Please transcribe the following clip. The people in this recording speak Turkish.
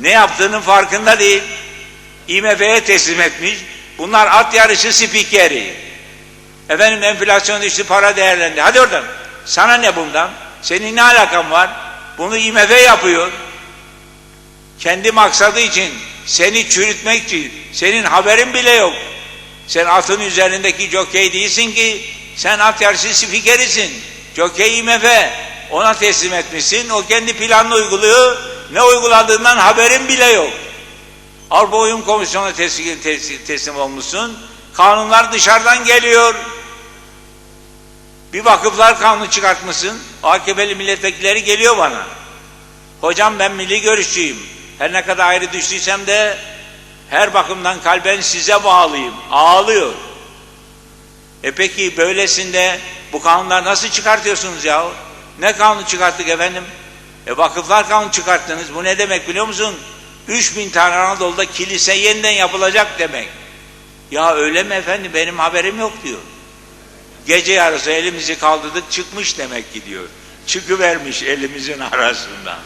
Ne yaptığının farkında değil. IMF'ye teslim etmiş. Bunlar at yarışı spikeri. Efendim enflasyon düştü para değerlendi. Hadi oradan. Sana ne bundan? Senin ne alakan var? Bunu IMF yapıyor. Kendi maksadı için seni çürütmek için senin haberin bile yok. Sen atın üzerindeki jokey değilsin ki sen at yarışı spikerisin. Jokey IMF ona teslim etmişsin. O kendi planını uyguluyor. Ne uyguladığından haberin bile yok. Avrupa Uyum Komisyonu'na teslim, teslim, olmuşsun. Kanunlar dışarıdan geliyor. Bir vakıflar kanunu çıkartmışsın. AKP'li milletvekilleri geliyor bana. Hocam ben milli görüşçüyüm. Her ne kadar ayrı düştüysem de her bakımdan kalben size bağlıyım. Ağlıyor. E peki böylesinde bu kanunlar nasıl çıkartıyorsunuz ya? Ne kanunu çıkarttık efendim? E vakıflar kanunu çıkarttınız. Bu ne demek biliyor musun? 3000 tane Anadolu'da kilise yeniden yapılacak demek. Ya öyle mi efendim benim haberim yok diyor. Gece yarısı elimizi kaldırdık çıkmış demek ki diyor. Çıkıvermiş elimizin arasından.